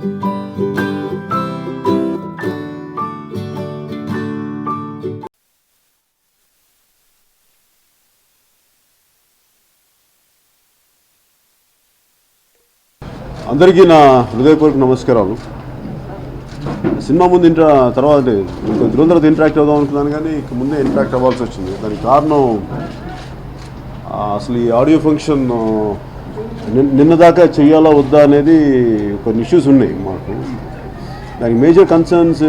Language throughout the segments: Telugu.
అందరికీ నా హృదయపూర్వక నమస్కారాలు. సినిమా ముందు ఇంట్రా తర్వాత కొంచెం తర్వాత ఇంటరాక్ట్ అవుదాం అనుకున్నాను కానీ ఇక ముందే ఇంటరాక్ట్ అవ్వాల్సి వచ్చింది. దానికి కారణం అసలు ఈ ఆడియో ఫంక్షన్ నిన్న దాకా చేయాలా వద్దా అనేది కొన్ని ఇష్యూస్ ఉన్నాయి మాకు. దానికి మేజర్ కన్సర్న్స్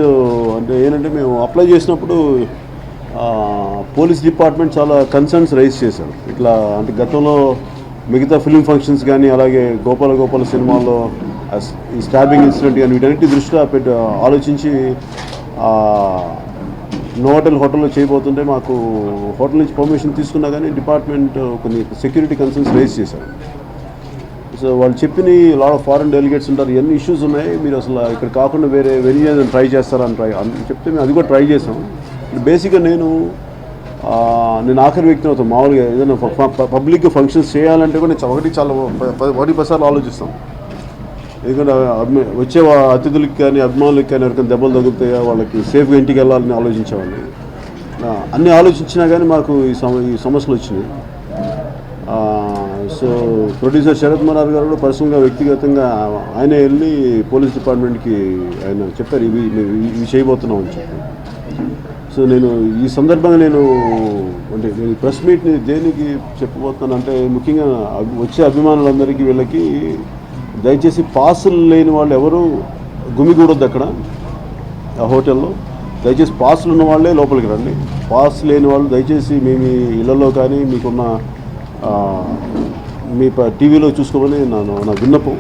అంటే ఏంటంటే మేము అప్లై చేసినప్పుడు పోలీస్ డిపార్ట్మెంట్ చాలా కన్సర్న్స్ రైజ్ చేశారు. ఇట్లా అంటే గతంలో మిగతా ఫిలిం ఫంక్షన్స్ కానీ అలాగే గోపాల గోపాల సినిమాల్లో ఈ స్టాబింగ్ ఇన్సిడెంట్ కానీ వీటన్నిటి దృష్ట్యా పెట్టి ఆలోచించి ఆ, నోటల్ హోటల్లో చేయబోతుంటే మాకు హోటల్ నుంచి పర్మిషన్ తీసుకున్నా కానీ డిపార్ట్మెంట్ కొన్ని సెక్యూరిటీ కన్సర్న్స్ రేజ్ చేశారు. సో వాళ్ళు చెప్పిన లాట్ ఆఫ్ ఫారెన్ డెలిగేట్స్ ఉంటారు. ఎన్ని ఇష్యూస్ ఉన్నాయి? మీరు అసలు ఇక్కడ కాకుండా వేరే వెరీ ట్రై చేస్తారని ట్రై చెప్తే మేము అది కూడా ట్రై చేసాం. బేసిక్గా నేను నేను ఆఖరి వ్యక్తిని అవుతాను. మామూలుగా ఏదైనా పబ్లిక్ ఫంక్షన్స్ చేయాలంటే కూడా నేను ఒకటి చాలా ఒకటి పదిసార్లు ఆలోచిస్తాం. ఎందుకంటే అభిమా- వచ్చే అతిథులకి కానీ అభిమానులకి కానీ ఎవరికైనా దెబ్బలు తగులుతాయా వాళ్ళకి సేఫ్గా ఇంటికి వెళ్ళాలని ఆలోచించేవాడిని. అన్నీ ఆలోచించినా కానీ మాకు ఈ సమ ఈ సమస్యలు వచ్చినాయి. సో ప్రొడ్యూసర్ శరత్ మరార్ గారు కూడా పర్సనల్గా వ్యక్తిగతంగా ఆయన వెళ్ళి పోలీస్ డిపార్ట్మెంట్కి ఆయన చెప్పారు ఇవి మేము ఇవి చేయబోతున్నాం అని చెప్పి. సో నేను ఈ సందర్భంగా నేను అంటే నేను ప్రెస్ మీట్ని దేనికి చెప్పబోతున్నాను అంటే ముఖ్యంగా అభి- వచ్చే అభిమానులందరికీ వీళ్ళకి దయచేసి పాసులు లేని వాళ్ళు ఎవరు గుమిగూడొద్దు అక్కడ ఆ హోటల్లో. దయచేసి పాసులు ఉన్న వాళ్ళే లోపలికి రండి. పాస్ లేని వాళ్ళు దయచేసి మీ మీ ఇళ్ళలో కానీ మీకున్న మీ టీవీలో చూసుకోమని నా నా విన్నపం.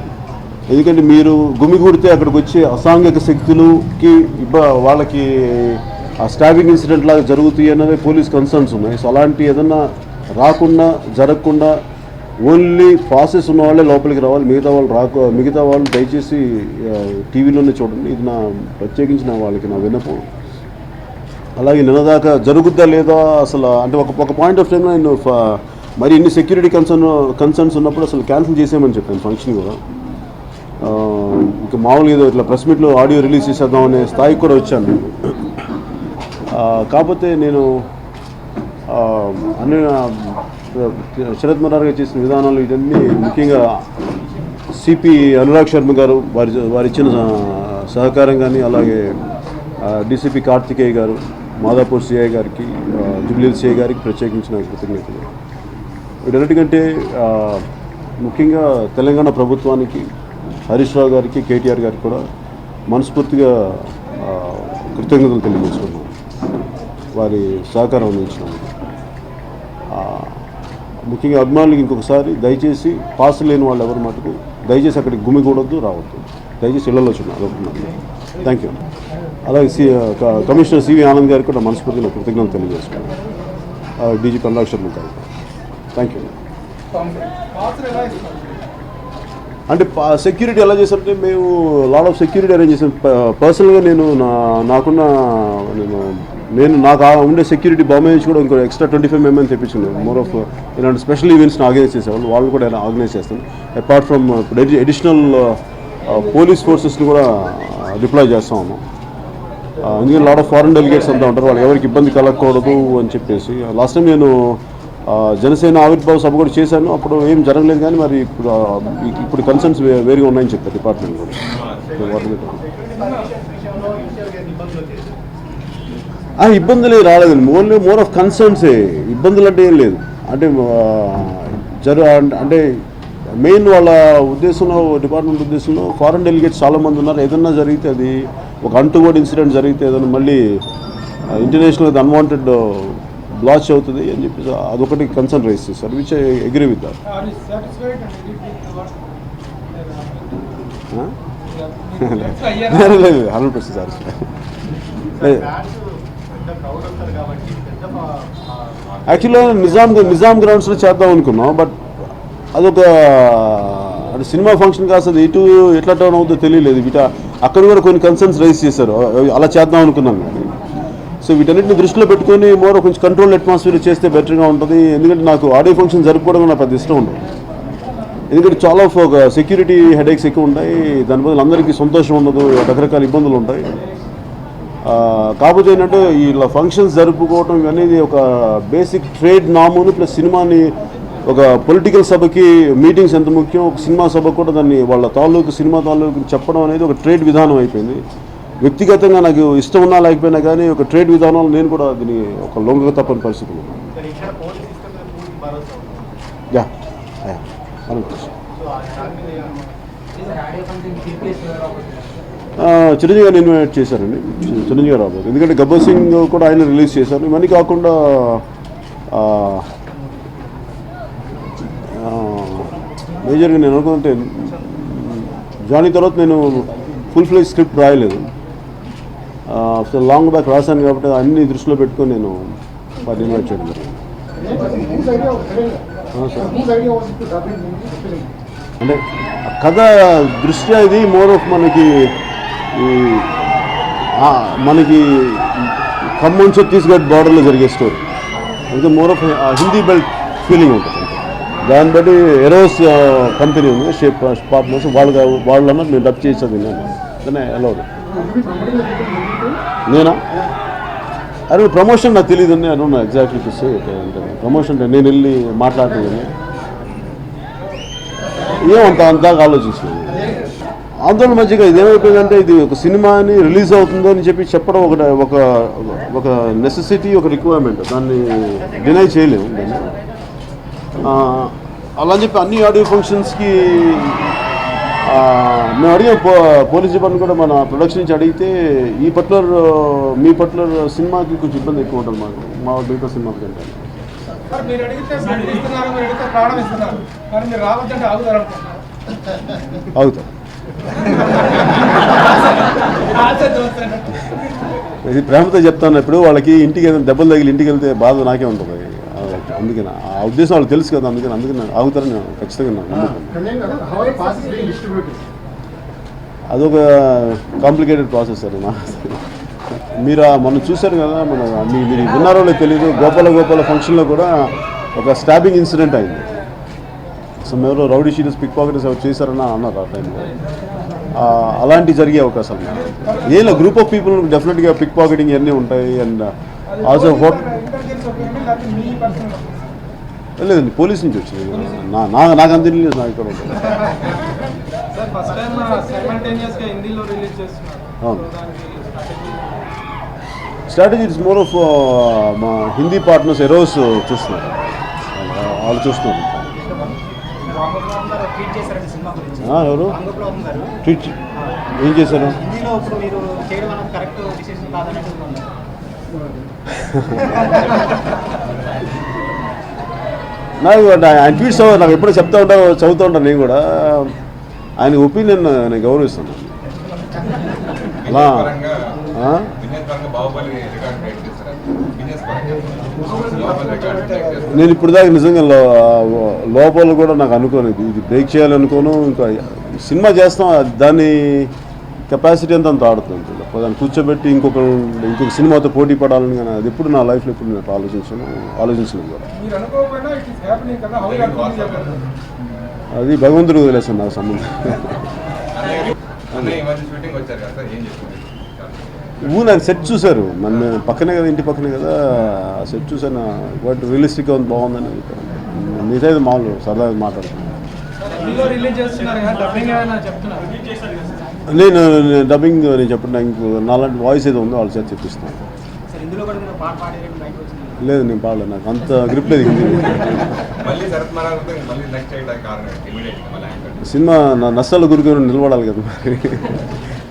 ఎందుకంటే మీరు గుమిగూడితే అక్కడికి వచ్చి అసాంఘిక శక్తులకి ఇబ్బ వాళ్ళకి ఆ స్టాబింగ్ ఇన్సిడెంట్ లాగా జరుగుతాయి అన్నది పోలీస్ కన్సర్న్స్ ఉన్నాయి. సో అలాంటి ఏదన్నా రాకుండా జరగకుండా ఓన్లీ ప్రాసెస్ ఉన్న వాళ్ళే లోపలికి రావాలి. మిగతా వాళ్ళు రాకు మిగతా వాళ్ళు దయచేసి టీవీలోనే చూడండి. ఇది నా ప్రత్యేకించి నా వాళ్ళకి నా విన్నపం. అలాగే నిన్నదాకా జరుగుద్దా లేదా అసలు అంటే ఒక ఒక పాయింట్ ఆఫ్ టైంలో నేను ఫ- మరి ఇన్ని సెక్యూరిటీ కన్సర్న్ కన్సర్న్స్ ఉన్నప్పుడు అసలు క్యాన్సిల్ చేసేయమని చెప్పాను ఫంక్షన్ కూడా. ఇంకా మామూలుగా ఏదో ఇట్లా ప్రెస్ మీట్లో ఆడియో రిలీజ్ చేసేద్దాం అనే స్థాయికి కూడా వచ్చాను కాకపోతే నేను అన్ని శరత్ మరార్ గారు చేసిన విధానాలు ఇవన్నీ ముఖ్యంగా సిపి అనురాగ్ శర్మ గారు వారి వారు ఇచ్చిన సహ- సహకారం కానీ అలాగే డిసిపి కార్తికేయ గారు మాదాపూర్ సిఐ గారికి జుబ్లీల్ సిఐ గారికి ప్రత్యేకించిన కృతజ్ఞతలు. వీటన్నిటికంటే ఆ, ముఖ్యంగా తెలంగాణ ప్రభుత్వానికి హరీష్ రావు గారికి కేటీఆర్ గారికి కూడా మనస్ఫూర్తిగా కృతజ్ఞతలు తెలియజేసుకున్నాం వారి సహకారం అందించడం ముఖ్యంగా అభిమానులకి ఇంకొకసారి దయచేసి పాస్ లేని వాళ్ళు ఎవరి మటుకు దయచేసి అక్కడికి గుమికూడొద్దు రావద్దు. దయచేసి ఇళ్ళలో చూడండి అదొకటి థ్యాంక్ యూ. అలాగే సి కమిషనర్ సివి ఆనంద్ గారికి కూడా మనస్ఫూర్తిగా కృతజ్ఞతలు తెలియజేసుకున్నాను డీజీ అనురాగ్ శర్మ గారికి థ్యాంక్ యూ అంటే సెక్యూరిటీ ఎలా చేశారంటే మేము లాట్ ఆఫ్ సెక్యూరిటీ అరేంజ్ చేసాం పర్సనల్గా నేను నా నాకున్న నేను నేను నాకు ఉండే సెక్యూరిటీ బాంబే కూడా ఇంకో ఎక్స్ట్రా ట్వంటీ ఫైవ్ మెంబర్ని తెప్పించుకున్నాను మోర్ ఆఫ్ ఇలాంటి స్పెషల్ ఈవెంట్స్ని ఆర్గనైజ్ చేసేవాళ్ళు. వాళ్ళు కూడా ఆర్గనైజ్ చేస్తాను అపార్ట్ ఫ్రమ్ అడిషనల్ పోలీస్ ఫోర్సెస్ని కూడా uh, డిప్లాయ్ చేస్తా ఉన్నాం. ఆ, ఎందుకంటే లాట్ ఆఫ్ ఫారెన్ డెలిగేట్స్ అంతా ఉంటారు. వాళ్ళు ఎవరికి ఇబ్బంది కలగకూడదు అని చెప్పేసి. Uh, లాస్ట్ టైం నేను జనసేన ఆవిర్భావ సభ కూడా చేశాను. అప్పుడు ఏం జరగలేదు కానీ మరి ఇప్పుడు ఇప్పుడు కన్సర్న్స్ వేరుగా ఉన్నాయని చెప్పారు డిపార్ట్మెంట్ కూడా ఇబ్బందులు ఏం రాలేదండి. ఓన్లీ మోర్ ఆఫ్ కన్సర్న్సే ఇబ్బందులు అంటే ఏం లేదు. అంటే జరు అంటే మెయిన్ వాళ్ళ ఉద్దేశంలో డిపార్ట్మెంట్ ఉద్దేశంలో ఫారెన్ డెలిగేట్స్ చాలామంది ఉన్నారు. ఏదన్నా జరిగితే అది ఒక అంటువర్డ్ ఇన్సిడెంట్ జరిగితే ఏదైనా మళ్ళీ ఇంటర్నేషనల్ అన్వాంటెడ్ బ్లాచ్ అవుతుంది అని చెప్పి అదొకటి కన్సర్న్ రైస్ చేశారు which I agree with that? లేదు లేదు హండ్రెడ్ పర్సెంట్ సార్ యాక్చువల్గా నిజాం నిజాం గ్రౌండ్స్లో చేద్దాం అనుకున్నాం బట్ అదొక అంటే సినిమా ఫంక్షన్ కాస్త ఇటు ఎట్లా టర్న్ అవుతుందో తెలియలేదు. వీట అక్కడ కూడా కొన్ని కన్సర్న్స్ రైజ్ చేశారు. అలా చేద్దాం అనుకున్నాం కానీ. సో వీటన్నిటిని దృష్టిలో పెట్టుకొని మోర్ కొంచెం కంట్రోల్ అట్మాస్ఫియర్ చేస్తే బెటర్గా ఉంటుంది. ఎందుకంటే నాకు ఆడియో ఫంక్షన్ జరుపుకోవడం నాకు పెద్ద ఇష్టం ఉండదు. ఎందుకంటే చాలా ఒక సెక్యూరిటీ హెడేక్స్ ఎక్కువ ఉంటాయి. దాని బదులు అందరికీ సంతోషం ఉండదు. రకరకాల ఇబ్బందులు ఉంటాయి. కాకపోతే ఏంటంటే ఇలా ఫంక్షన్స్ జరుపుకోవటం అనేది ఒక బేసిక్ ట్రేడ్ నామును ప్లస్ సినిమాని ఒక పొలిటికల్ సభకి మీటింగ్స్ ఎంత ముఖ్యం? ఒక సినిమా సభకు కూడా దాన్ని వాళ్ళ తాలూకు సినిమా తాలూకు చెప్పడం అనేది ఒక ట్రేడ్ విధానం అయిపోయింది. వ్యక్తిగతంగా నాకు ఇష్టం ఉన్నా లేకపోయినా కానీ ఒక ట్రేడ్ విధానంలో నేను కూడా దీన్ని ఒక లొంగక తప్పని పరిస్థితి యా యా. దాని చిరంజీవి గారిని ఇన్వైట్ చేశారండి. చిరంజీవి రావు గారు ఎందుకంటే గబ్బర్ సింగ్ కూడా ఆయన రిలీజ్ చేశారు. ఇవన్నీ కాకుండా మేజర్గా నేను అనుకుంటే జానీ తర్వాత నేను ఫుల్ ఫ్లెజ్ స్క్రిప్ట్ రాయలేదు. సో లాంగ్ బ్యాక్ రాశాను కాబట్టి అన్ని దృష్టిలో పెట్టుకొని నేను వాటిని ఇన్వైట్ చేయడం జరిగింది. అంటే కథ దృష్ట్యా ఇది మోర్ ఆఫ్ మనకి ఈ మనకి ఖమ్మం ఛత్తీస్గఢ్ బార్డర్లో జరిగే స్టోరీ అంటే more of Hindi belt feeling ఉంటుంది. దాన్ని బట్టి ఎరోస్ కంపెనీ ఉంది షేప్ పార్ట్నర్స్ వాళ్ళు వాళ్ళన్నా మేము నేను డబ్ చేసేది నేను. అలౌడ్ నేనా? అరే ప్రమోషన్ నాకు తెలియదు అండి అను ఎగ్జాక్ట్లీ టు సే ప్రమోషన్ అంటే నేను వెళ్ళి మాట్లాడుతుంది ఏమంత అంతగా ఆలోచిస్తుంది ఆందోళన మధ్యగా ఇదేమైపోయిందంటే ఇది ఒక సినిమా అని రిలీజ్ అవుతుందో అని చెప్పి చెప్పడం ఒక ఒక ఒక నెసెసిటీ ఒక రిక్వైర్మెంట్ దాన్ని డినై చేయలేము. అలా అని చెప్పి అన్ని ఆడియో ఫంక్షన్స్కి మేము అడిగాం పో పోలీస్ డిపార్ట్మెంట్ కూడా మన ప్రొడక్షన్ నుంచి అడిగితే ఈ పర్టికులర్ మీ పర్టికులర్ సినిమాకి కొంచెం ఇబ్బంది ఎక్కువ ఉంటుంది మాకు. మా మిగతా సినిమాకి కంటే. అవుతాం ఇది ప్రేమతో చెప్తాను ఇప్పుడు వాళ్ళకి ఇంటికి ఏదైనా దెబ్బలు తగిలి ఇంటికి వెళ్తే బాధ నాకే ఉంటుంది. ఆ, అందుకని ఆ ఉద్దేశం వాళ్ళకి తెలుసు కదా అందుకని అందుకని నేను ఆగుతారని నేను ఖచ్చితంగా? అదొక కాంప్లికేటెడ్ ప్రాసెస్ అది మా మీరు మనం చూశారు కదా మన మీ మీరు విన్నారో తెలియదు గోపాల గోపాల ఫంక్షన్లో కూడా ఒక స్టాబింగ్ ఇన్సిడెంట్ అయింది. సో ఎవరో రౌడీ షీటర్స్ పిక్ పాకెటర్స్ ఎవరు చేశారని అన్నారు ఆ టైంలో అలాంటి జరిగే అవకాశాలు ఏం గ్రూప్ ఆఫ్ పీపుల్ డెఫినెట్గా పిక్ పాకెటింగ్ ఇవన్నీ ఉంటాయి. And also hot intelligence opinion లేకపోతే మీ పర్సనల్ లేదండి పోలీస్ నుంచి వచ్చింది. నా నా నాకు అంత తెలియదు నాకు ఇక్కడ అవును. స్ట్రాటజీ ఇట్స్ మోర్ ఆఫ్ మా హిందీ పార్ట్నర్స్ ఎరోస్ చూస్తున్నారు. వాళ్ళు- చూస్తున్నారు. ఎవరు? ట్వీట్ ఏం చేశారు హిందీలో ఇప్పుడు మీరు చేయడం అనేది కరెక్ట్ డిసిషన్ కాదన్నట్టు ఉన్నారు నాకు ఆయన ట్వీట్స్ నాకు ఎప్పుడో చెప్తా ఉంటా చదువుతూ ఉంటాను నేను కూడా. ఆయన ఒపీనియన్ నేను గౌరవిస్తాను. అలా నేను ఇప్పుడు దాకా నిజంగా లో- లోపల కూడా నాకు అనుకోను. ఇది బ్రేక్ చేయాలనుకోను. ఇంకా సినిమా చేస్తాం. అది దాని కెపాసిటీ అంతా అంత ఆడుతుంది దాన్ని కూర్చోబెట్టి ఇంకొక ఇంకొక సినిమాతో పోటీ పడాలని కానీ అది ఎప్పుడు నా లైఫ్లో ఎప్పుడు నేను ఆలోచించాను ఆలోచించలేదు కూడా. అది భగవంతుడు వదిలేసాను నాకు సంబంధం. ఊ నాకు సెట్ చూశారు. మన పక్కనే కదా ఇంటి పక్కనే కదా ఆ సెట్ చూసాను బట్ రియలిస్టిక్గా ఉంది బాగుందని మిగతా మామూలు సరదాగా మాట్లాడుతున్నాను. నేను డబ్బింగ్ నేను చెప్పిన ఇంకో నాలాంటి వాయిస్ ఏదో ఉందో వాళ్ళ చేత చెప్పిస్తాను. సార్ ఇందులో కూడా మీరు పాట పాడేది బయట వచ్చింది? లేదు నేను పాడలేదు నాకు అంత గ్రిప్ లేదు సినిమా నా నష్టాలు గురికొని నిలబడాలి కదా మరి.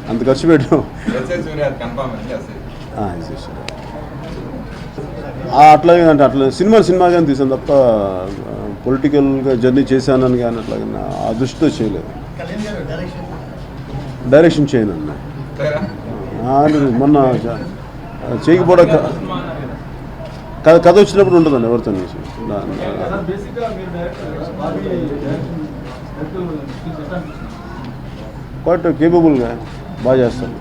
అంత ఖర్చు పెట్టాం. అట్లాగే అంటే అట్లా సినిమా సినిమా కానీ తీసాను తప్ప పొలిటికల్గా జర్నీ చేశానని కానీ అట్లాగే నా- ఆ దృష్టితో చేయలేదు. డైరెక్షన్ చేయను అన్న మొన్న చేయకపోవడం కథ కథ వచ్చినప్పుడు ఉంటుందండి ఎవరితో బేసిక్గా కేపబుల్గా బాగా చేస్తాను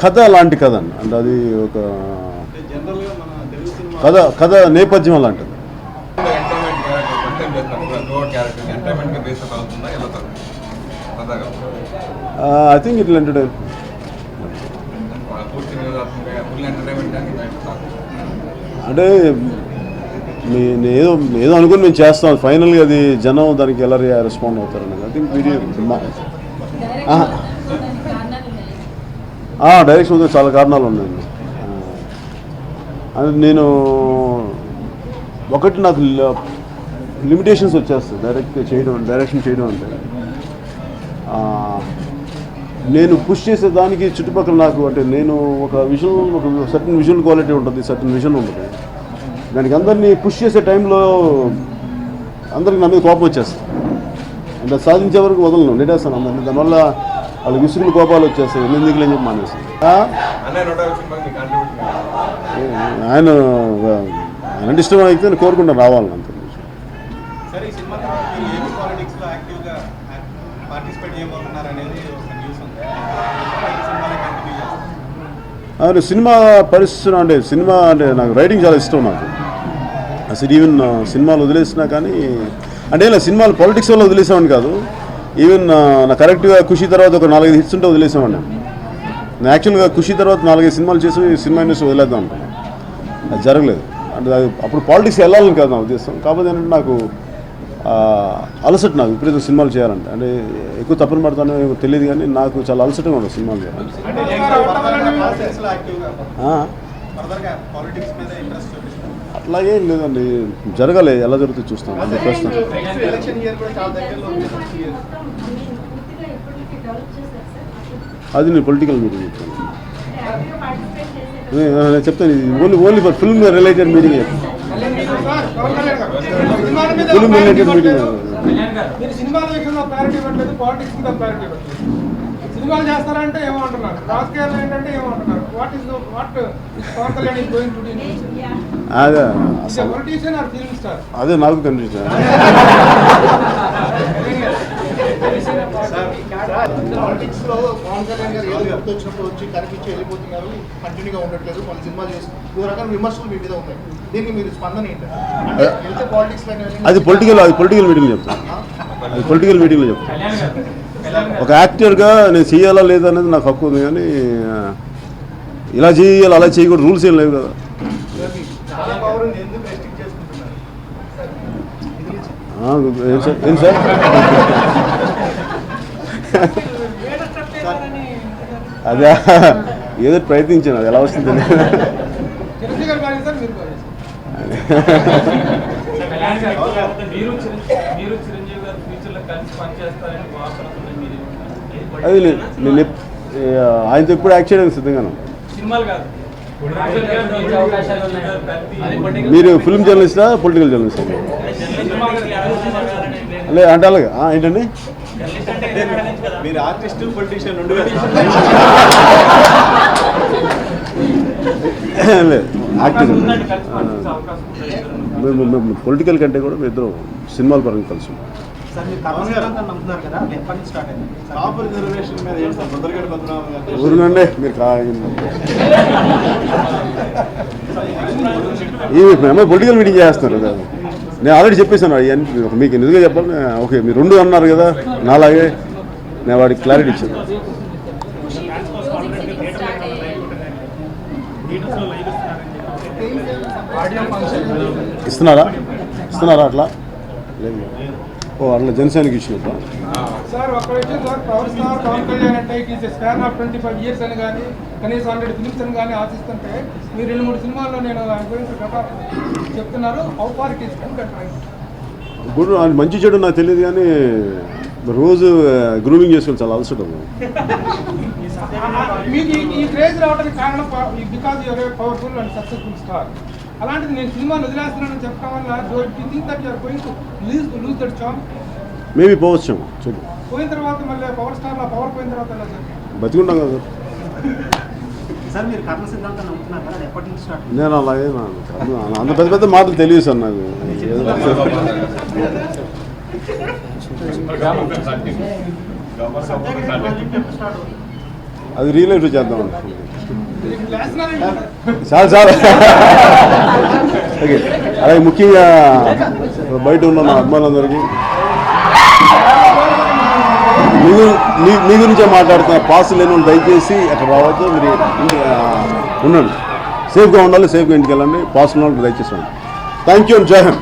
కథ లాంటి కథ అండి. అంటే అది ఒక కథ కథ నేపథ్యం అలాంటిది అవుతుందా ఎలా ఐ థింక్ ఇట్ ఎంటర్టైన్ అంటే మీ నేను ఏదో ఏదో అనుకుని మేము చేస్తాం. ఫైనల్గా అది జనం దానికి ఎలా రెస్పాండ్ అవుతారని ఐ థింక్ వీడియో. డైరెక్షన్ ఉంది చాలా కారణాలు ఉన్నాయండి ఆ, అది నేను ఒకటి నాకు లిమిటేషన్స్ వచ్చేస్తాయి. డైరెక్ట్ చేయడం డైరెక్షన్ చేయడం అంటే. నేను పుష్ చేసే దానికి చుట్టుపక్కల నాకు అంటే నేను ఒక విజువల్ ఒక సర్టన్ విజువల్ క్వాలిటీ ఉంటుంది సర్టన్ విజన్ ఉంటుంది దానికి అందరినీ పుష్ చేసే టైంలో అందరికి నా మీద కోపం వచ్చేస్తుంది. అంటే సాధించే వరకు వదలను నెట్టేస్తాను అందరినీ. దానివల్ల వాళ్ళకి విసుగులు కోపాలు వచ్చేస్తాయి. ఎన్ని ఎందుకులే అని చెప్పి మానేసి అన్నయ్య నూట యాభై సినిమాకి మీ కాంట్రిబ్యూషన్ ఆయన ఆయన ఇష్టం అయితే నేను కోరుకుంటాను రావాలని అంతే సరే ఈ సినిమా తర్వాత మీరు ఏపీ పాలిటిక్స్లో యాక్టివ్గా పార్టిసిపేట్ చేయబోతున్నారు అనేది ఒక న్యూస్ ఉంది ఈ సినిమాలో కంటిన్యూ చేస్తారు సినిమా పరిస్థితులు అంటే సినిమా అంటే నాకు రైటింగ్ చాలా ఇష్టం నాకు. అసలు ఈవెన్ uh, సినిమాలు వదిలేసినా కానీ అంటే ఇలా సినిమాలు పాలిటిక్స్ వల్ల వదిలేసామని కాదు. ఈవెన్ uh, నా కరెక్ట్గా ఖుషి తర్వాత ఒక నాలుగైదు హిట్స్ ఉంటే వదిలేసామండి నేను యాక్చువల్గా ఖుషి తర్వాత నాలుగైదు సినిమాలు చేసి సినిమా ఇండస్ట్రీ వదిలేద్దాం. అనుకున్నాను అది జరగలేదు. అంటే అప్పుడు పాలిటిక్స్ వెళ్ళాలని కాదు నా ఉద్దేశం. కాకపోతే ఏంటంటే నాకు అలసట నాకు విపరీత సినిమాలు చేయాలంటే. అంటే ఎక్కువ తప్పని పడతానో ఏమో తెలియదు కానీ నాకు చాలా అలసటగా ఉండదు సినిమాలు చేయాలంటే. అంటే పాలిటిక్స్లో యాక్టివ్గా ఆ. ఫర్దర్గా పాలిటిక్స్ మీద ఇంట్రెస్ట్ చూపిస్తారు అట్లాగే లేదండి జరగాలి ఎలా జరుగుతుందో చూస్తాం. అంటే ప్రస్తుతం ఎలక్షన్ ఇయర్ కూడా చాలా దగ్గరలో ఉంది నెక్స్ట్ ఇయర్ అది నేను పొలిటికల్ మీటింగ్ చెప్తాను. నేను చెప్తాను ఇది only only for film related meeting చెప్తాను సార్, పవన్ కళ్యాణ్ గారు, సినిమాల మీద ఫిల్మ్ clarity రిలేటెడ్ మీటింగ్ ఇవ్వట్లేదు. మీరు సినిమాల విషయంలో క్లారిటీ ఇవ్వట్లేదు పాలిటిక్స్ మీద క్లారిటీ ఇవ్వట్లేదు. సినిమాలు చేస్తారంటే ఏమో అంటున్నారు రాజకీయాలు ఏంటంటే ఏమో అంటున్నారు what is what Pavan Kalyan is going to do అదే. పొలిటీషియన్ ఆర్ ఫిల్మ్ స్టార్ అదే నాకు కనిపించింది పవన్ కళ్యాణ్ గారు ఏదో వచ్చి కనిపించి వెళ్ళిపోతున్నారు కంటిన్యూగా ఉండట్లేదు కొన్ని చేసి విమర్శలు మీ మీద ఉన్నాయి దీనికి మీరు స్పందన ఏంటి వెళ్తే పాలిటిక్స్ అది పొలిటికల్ అది పొలిటికల్ మీటింగ్లో చెప్తాను. అది పొలిటికల్ మీటింగ్లో చెప్తాను. ఒక యాక్టర్గా నేను చేయాలా లేదా అనేది నాకు హక్కు ఉంది కానీ ఇలా చేయాలి అలా చేయకూడదు రూల్స్ ఏం లేవు కదా చాలా పవర్ ఎందుకు రెస్ట్రిక్ట్ చేసుకుంటున్నారు ఆ, ఏం సార్ అదే ఏదో ప్రయత్నించాను అది ఎలా వస్తుంది అది నేను ఆయనతో ఎప్పుడు యాక్ట్ చేయడానికి సిద్ధంగాను. సినిమాలు కాదు. మీరు అవకాశాలు కలిపి మీరు ఫిల్మ్ జర్నలిస్టా పొలిటికల్ జర్నలిస్టా. లే అంటే అలాగే ఆ, ఏంటండి. మీరు ఆర్టిస్ట్ పొలిటీషియన్ లేదు. యాక్టింగ్ పొలిటికల్ కంటే కూడా మేము ఇద్దరం సినిమాల పరంగా కలిసి ఊరునండి మీరు మేము పొలిటికల్ మీటింగ్ చేస్తున్నారు కదా. నేను ఆల్రెడీ చెప్పేశాను అవన్నీ మీకు నిజంగా చెప్పాలి? ఓకే మీరు రెండు అన్నారు కదా నాలాగే నేను వాడికి క్లారిటీ ఇచ్చాను. ఇస్తున్నారా? ఇస్తున్నారా అట్లా? లేదు. ఓ అట్లా జనసేనకి ఇచ్చినట్టు? సార్ ఒక విషయం sir power star Pavan Kalyan అంటే span of twenty five years అని కానీ కనీసం హండ్రెడ్ ఫిల్మ్స్ అని కానీ ఆశిస్తుంటే మీరు రెండు మూడు సినిమాల్లో నేను గురించి చెప్తున్నారు. How far it is good మంచి చెడు నాకు తెలియదు కానీ రోజు గ్రూమింగ్ చేసుకొని చాలా అలసట. మీకు ఈ- ఈ క్రేజ్ రావడానికి కారణం because your powerful and successful star అలాంటిది నేను సినిమాలు వదిలేస్తున్నానని చెప్పడం వల్ల you think that you're going to lose lose that job maybe పోవచ్చేమో. చూద్దాం పోయిన తర్వాత మళ్ళీ పవర్ స్టార్ పవర్ పోయిన తర్వాత ఎలా సార్? బతికుంటాం కదా. సార్ మీరు కర్మ సిద్ధాంతాన్ని నమ్ముతున్నారు కదా అది ఎప్పటి నుంచి స్టార్ట్ అయింది? నేను అలాగే అంత పెద్ద పెద్ద మాటలు తెలియదు సార్ నాకు. అది రియల్ లైఫ్లో చేద్దాం చాలు చాలు. ఓకే. అలాగే ముఖ్యంగా బయట ఉన్న మా అభిమానులందరికీ మీ మీ గురించే మాట్లాడుతున్న పాస్ లేని దయచేసి అక్కడ రావచ్చు మీరు ఉండండి. సేఫ్గా ఉండాలి సేఫ్గా ఇంటికి వెళ్ళండి. పాస్ ఉన్న వాళ్ళు దయచేసి ఉండండి. థ్యాంక్ యూ అండ్ జై హింద్.